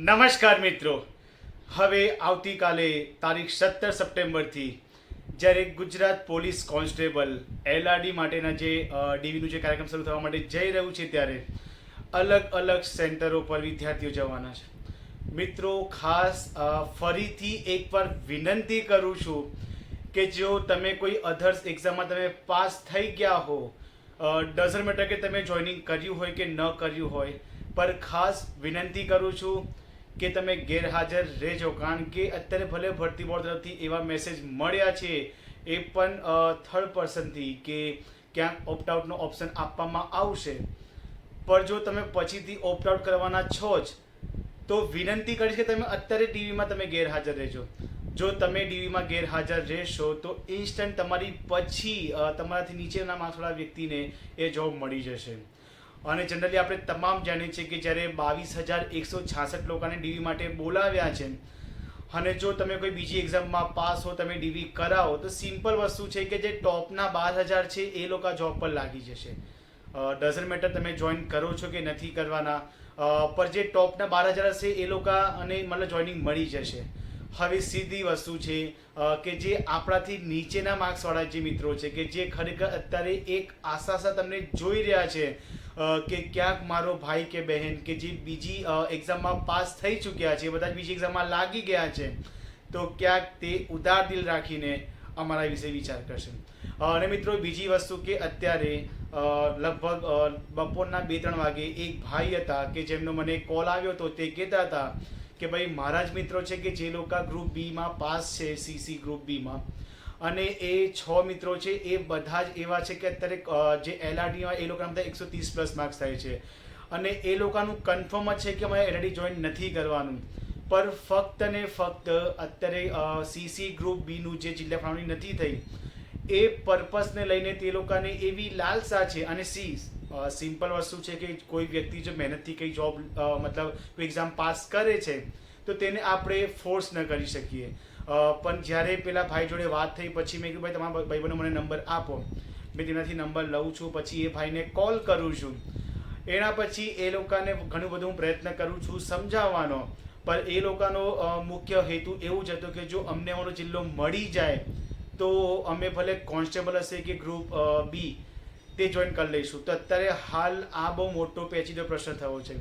નમસ્કાર મિત્રો. હવે આવતીકાલે તારીખ સત્તર સપ્ટેમ્બરથી જ્યારે ગુજરાત પોલીસ કોન્સ્ટેબલ એલઆરડી માટેના જે ડીવીનું જે કાર્યક્રમ શરૂ થવા માટે જઈ રહ્યું છે ત્યારે અલગ અલગ સેન્ટરો પર વિદ્યાર્થીઓ જવાના છે. મિત્રો, ખાસ ફરીથી એકવાર વિનંતી કરું છું કે જો તમે કોઈ અધર્સ એક્ઝામમાં તમે પાસ થઈ ગયા હો ડઝન મેટર કે તમે જોઈનિંગ કર્યું હોય કે ન કર્યું હોય, પર ખાસ વિનંતી કરું છું કે તમે ગેરહાજર રહેજો. કારણ કે અત્યારે ભલે ભરતી બોર્ડ તરફથી એવા મેસેજ મળ્યા છે, એ પણ થર્ડ પર્સનથી કે ક્યાંક ઓપ્ટ આઉટનો ઓપ્શન આપવામાં આવશે. પણ જો તમે પછીથી ઓપ્ટ આઉટ કરવાના છો જ, તો વિનંતી કરીશ કે તમે અત્યારે ટીવીમાં તમે ગેરહાજર રહેજો. જો તમે ટીવીમાં ગેરહાજર રહેશો, તો ઇન્સ્ટન્ટ તમારી પછી તમારાથી નીચેના માથોડા વ્યક્તિને એ જોબ મળી જશે. અને જનરલી આપણે તમામ જાણીએ છીએ કે જ્યારે બાવીસ હજાર એકસો છાસઠ લોકોને ડીવી માટે બોલાવ્યા છે, અને જો તમે કોઈ બીજી એક્ઝામમાં પાસ હો, તમે ડીવી કરાવો, તો સિમ્પલ વસ્તુ છે કે જે ટોપના બાર હજાર છે, એ લોકો જોબ પર લાગી જશે. ડઝન મેટર તમે જોઈન કરો છો કે નથી કરવાના પર જે ટોપના બાર હજાર હશે, એ લોકો અને મતલબ જોઈનિંગ મળી જશે. હવે સીધી વસ્તુ છે કે જે આપણાથી નીચેના માર્ક્સવાળા જે મિત્રો છે, કે જે ખરેખર અત્યારે એક આશા આશા તમને જોઈ રહ્યા છે કે ક્યાંક મારો ભાઈ કે બહેન કે જે બીજી એક્ઝામમાં પાસ થઈ ચૂક્યા છે, બધા જ બીજી એક્ઝામમાં લાગી ગયા છે, તો ક્યાંક તે ઉદાર દિલ રાખીને અમારા વિશે વિચાર કરશે. અને મિત્રો બીજી વસ્તુ કે અત્યારે લગભગ બપોરના બે ત્રણ વાગે એક ભાઈ હતા કે જેમનો મને કોલ આવ્યો હતો તે કહેતા હતા કે ભાઈ મારા જ મિત્રો છે કે જે લોકો ગ્રુપ બીમાં પાસ છે સીસી ગ્રુપ બીમાં અને એ છ મિત્રો છે, એ બધા જ એવા છે કે અત્યારે જે એલઆરડી હોય એ લોકોના બધા એકસો ત્રીસ પ્લસ માર્ક્સ થાય છે. અને એ લોકોનું કન્ફર્મ જ છે કે અમારે એલઆરડી જોઈન નથી કરવાનું. પર ફક્ત ને ફક્ત અત્યારે સીસી ગ્રુપ બીનું જે જિલ્લા ફાળવણી નથી થઈ, એ પર્પસને લઈને તે લોકોને એવી લાલસા છે અને સી સિમ્પલ વસ્તુ છે કે કોઈ વ્યક્તિ જો મહેનતથી કંઈ જોબ મતલબ એક્ઝામ પાસ કરે છે, તો તેને આપણે ફોર્સ ન કરી શકીએ. પણ જ્યારે પેલા ભાઈ જોડે વાત થઈ, પછી મેં કીધું, ભાઈ, તમારા ભાઈબંધો મને નંબર આપો. મેં તેનાથી નંબર લઉં છું, પછી એ ભાઈને કોલ કરું છું. એના પછી એ લોકોને ઘણું બધું હું પ્રયત્ન કરું છું સમજાવવાનો. પણ એ લોકોનો મુખ્ય હેતુ એવું જ હતો કે જો અમને અમારો જિલ્લો મળી જાય, તો અમે ભલે કોન્સ્ટેબલ હશે કે ગ્રુપ બી તે જોઈન કરી લઈશું. તો અત્યારે હાલ આ બહુ મોટો પેચીદો પ્રશ્ન થયો છે.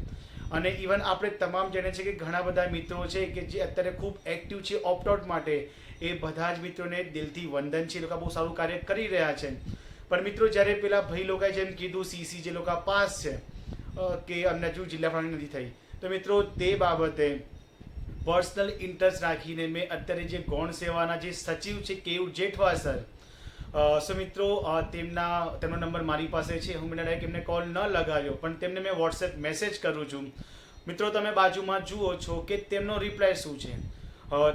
અને ઇવન આપણે તમામ જણે છે કે ઘણા બધા મિત્રો છે કે જે અત્યારે ખૂબ એક્ટિવ છે ઓપ્ટઆઉટ માટે, એ બધા જ મિત્રોને દિલથી વંદન છે. એ લોકો બહુ સારું કાર્ય કરી રહ્યા છે. પણ મિત્રો, જ્યારે પેલા ભાઈ લોકોએ જેમ કીધું સીસી જે લોકો પાસ છે કે અમને હજુ જિલ્લા ફાળવણી નથી થઈ. તો મિત્રો, તે બાબતે પર્સનલ ઇન્ટરેસ્ટ રાખીને મેં અત્યારે જે ગૌણ સેવાના જે સચિવ છે કેવું જેઠવા સર સો મિત્રો તેમના તેમનો નંબર મારી પાસે છે. હું મને ડાયરેક્ટ એમને કોલ ન લગાવ્યો પણ તેમને મેં વોટ્સએપ મેસેજ કરું છું. મિત્રો તમે બાજુમાં જુઓ છો કે તેમનો રિપ્લાય શું છે?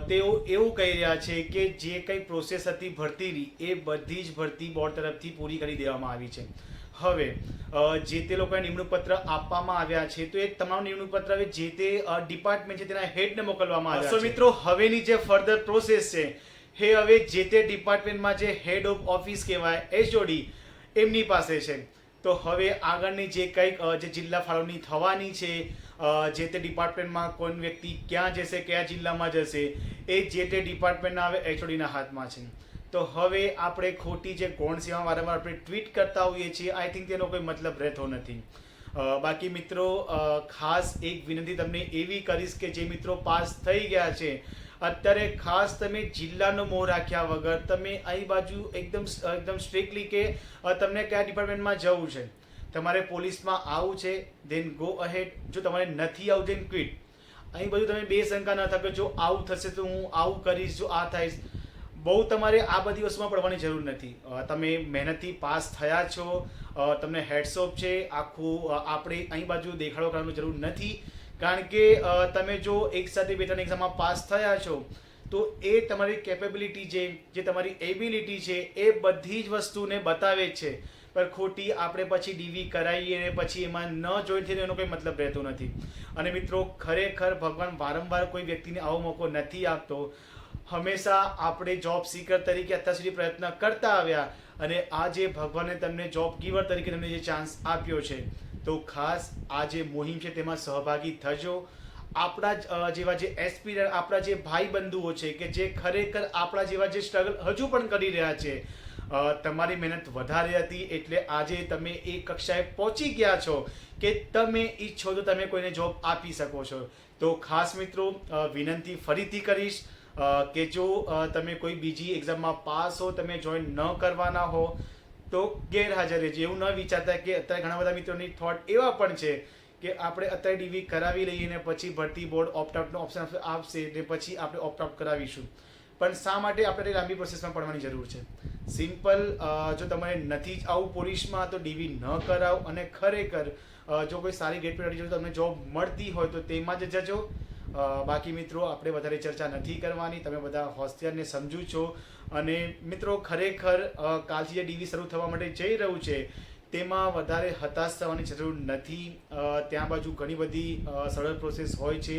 તેઓ એવું કહી રહ્યા છે કે જે કંઈ પ્રોસેસ હતી ભરતીની એ બધી જ ભરતી બોર્ડ તરફથી પૂરી કરી દેવામાં આવી છે. હવે જે તે લોકોએ નિમણૂક પત્ર આપવામાં આવ્યા છે તો એ તમામ નિમણૂક પત્ર હવે જે તે ડિપાર્ટમેન્ટ છે તેના હેડને મોકલવામાં આવ્યા છે. મિત્રો હવેની જે ફર્ધર પ્રોસેસ છે એ હવે જે તે ડિપાર્ટમેન્ટમાં જે હેડ ઓફ ઓફિસ કહેવાય એચઓડી એમની પાસે છે. તો હવે આગળની જે કંઈક જે જિલ્લા ફાળવણી થવાની છે જે તે ડિપાર્ટમેન્ટમાં કોઈ વ્યક્તિ ક્યાં જશે, કયા જિલ્લામાં જશે, એ જે તે ડિપાર્ટમેન્ટના હવે એચઓડીના હાથમાં છે. તો હવે આપણે ખોટી જે ગૌણ સેવા વારંવાર આપણે ટ્વીટ કરતા હોઈએ છીએ આઈ થિંક તેનો કોઈ મતલબ રહેતો નથી. બાકી મિત્રો ખાસ એક વિનંતી તમને એવી કરીશ કે જે મિત્રો પાસ થઈ ગયા છે, અત્યારે ખાસ તમે જિલ્લાનો મોહ રાખ્યા વગર તમે અહીં બાજુ એકદમ એકદમ સ્ટ્રિક્ટલી કે તમને કયા ડિપાર્ટમેન્ટમાં જવું છે? તમારે પોલીસમાં આવવું છે દેન ગો અહેડ જો તમારે નથી આવું દેન ક્વિટ અહીં બધું તમે બે શંકા ન થાય જો આવું થશે તો હું આવું કરીશ, જો આ થાય બહુ તમારે આ બધી વસ્તુમાં પડવાની જરૂર નથી. તમે મહેનતથી પાસ થયા છો તમને હેડસોપ છે, આખું આપણે અહીં બાજુ દેખાડો કરવાની જરૂર નથી. કારણ કે તમે જો એક સાથે બે ત્રણ એક્ઝામમાં પાસ થયા છો, તો એ તમારી કેપેબિલિટી છે, જે તમારી એબિલિટી છે, એ બધી જ વસ્તુને બતાવે છે. પણ ખોટી આપણે પછી ડીવી કરાવીએ અને પછી એમાં ન જોઈન થઈને એનો કોઈ મતલબ રહેતો નથી. અને મિત્રો, ખરેખર ભગવાન વારંવાર કોઈ વ્યક્તિને આવો મોકો નથી આપતો. હંમેશા આપણે જોબ સીકર તરીકે અત્યાર સુધી પ્રયત્ન કરતા આવ્યા અને આજે ભગવાને તમને જોબ ગીવર તરીકે તમને જે ચાન્સ આપ્યો છે. તો ખાસ આ જે મોહિમ છે તેમાં સહભાગી થજો. આપણા જેવા જે એસ્પિરન્ટ આપણા જે ભાઈ બંધુઓ છે કે જે ખરેખર આપણા જેવા જે સ્ટ્રગલ હજુ પણ કરી રહ્યા છે તમારી મહેનત વધારે હતી એટલે આજે તમે એ કક્ષાએ પહોંચી ગયા છો કે તમે ઈચ્છો તો તમે કોઈને જોબ આપી શકો છો. તો ખાસ મિત્રો વિનંતી ફરીથી કરીશ કે જો તમે કોઈ બીજી એક્ઝામમાં પાસ હો, તમે જોઈન ન કરવાના હો, તો ગેરહાજર રહેજો. એવું ન વિચારતા કે અત્યારે ઘણા બધા મિત્રોની થોટ એવા પણ છે કે આપણે અત્યારે ડીવી કરાવી લઈએ ને પછી ભરતી બોર્ડ ઓપ્ટ આઉટનો ઓપ્શન આપશે ને પછી આપણે ઓપ્ટ આઉટ કરાવીશું. પણ શા માટે આપણે લાંબી પ્રોસેસમાં પડવાની જરૂર છે? સિમ્પલ જો તમારે નથી જ આવું પોલીસમાં, તો ડીવી ન કરાવ અને ખરેખર જો કોઈ સારી ગેટ પર તમને જોબ મળતી હોય તો તેમાં જ જજો. બાકી મિત્રો, આપણે વધારે ચર્ચા નથી કરવાની. તમે બધા હોસ્ટેલને સમજુ છો. અને મિત્રો, ખરેખર કાલથી જે ડીવી શરૂ થવા માટે જઈ રહ્યું છે, તેમાં વધારે હતાશ થવાની જરૂર નથી. ત્યાં બાજુ ઘણી બધી સરળ પ્રોસેસ હોય છે.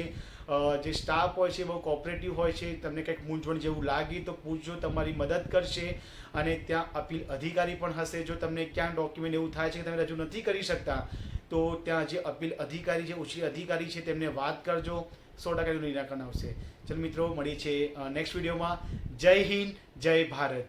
જે સ્ટાફ હોય છે, બહુ કોઓપરેટિવ હોય છે, તમને કંઈક મૂંઝવણ જેવું લાગી તો પૂછજો, તમારી મદદ કરશે. અને ત્યાં અપીલ અધિકારી પણ હશે. જો તમને ક્યાં ડોક્યુમેન્ટ એવું થાય છે કે તમે રજૂ નથી કરી શકતા, તો ત્યાં જે અપીલ અધિકારી છે, ઉચ્ચ અધિકારી છે, તેમને વાત કરજો. સો ટકા નિરાકરણ આવશે. ચલ મિત્રો મળીએ છીએ નેક્સ્ટ વિડીયોમાં જય હિન્દ જય ભારત.